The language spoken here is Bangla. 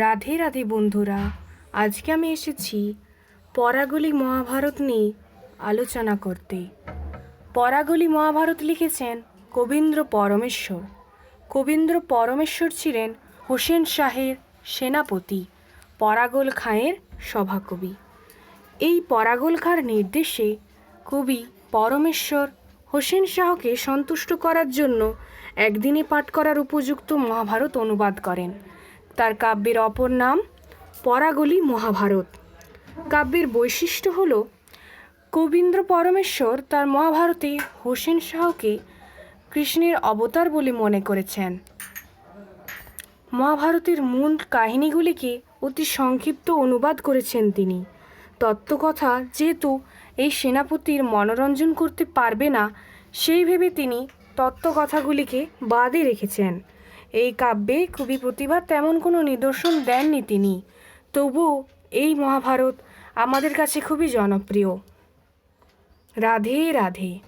রাধে রাধে বন্ধুরা, আজকে আমি এসেছি পরাগলি মহাভারত নিয়ে আলোচনা করতে। পরাগলি মহাভারত লিখেছেন কবীন্দ্র পরমেশ্বর। কবীন্দ্র পরমেশ্বর ছিলেন হোসেন শাহের সেনাপতি, পরাগল খাঁয়ের সভাকবি। এই পরাগল খাঁর নির্দেশে কবি পরমেশ্বর হোসেন শাহকে সন্তুষ্ট করার জন্য একদিনে পাঠ করার উপযুক্ত মহাভারত অনুবাদ করেন। তার কাব্যের অপর নাম পরাগলি মহাভারত। কাব্যের বৈশিষ্ট্য হল, কবীন্দ্র পরমেশ্বর তার মহাভারতে হোসেন শাহকে কৃষ্ণের অবতার বলে মনে করেছেন। মহাভারতের মূল কাহিনীগুলিকে অতি সংক্ষিপ্ত অনুবাদ করেছেন তিনি। তত্ত্বকথা যেহেতু এই সেনাপতির মনোরঞ্জন করতে পারবে না, সেই ভেবে তিনি তত্ত্বকথাগুলিকে বাদে রেখেছেন। এই কাব্যে কবি প্রতিভা তেমন কোনো নিদর্শন দেননি তিনি। তবু এই মহাভারত আমাদের কাছে খুবই জনপ্রিয়। রাধে রাধে।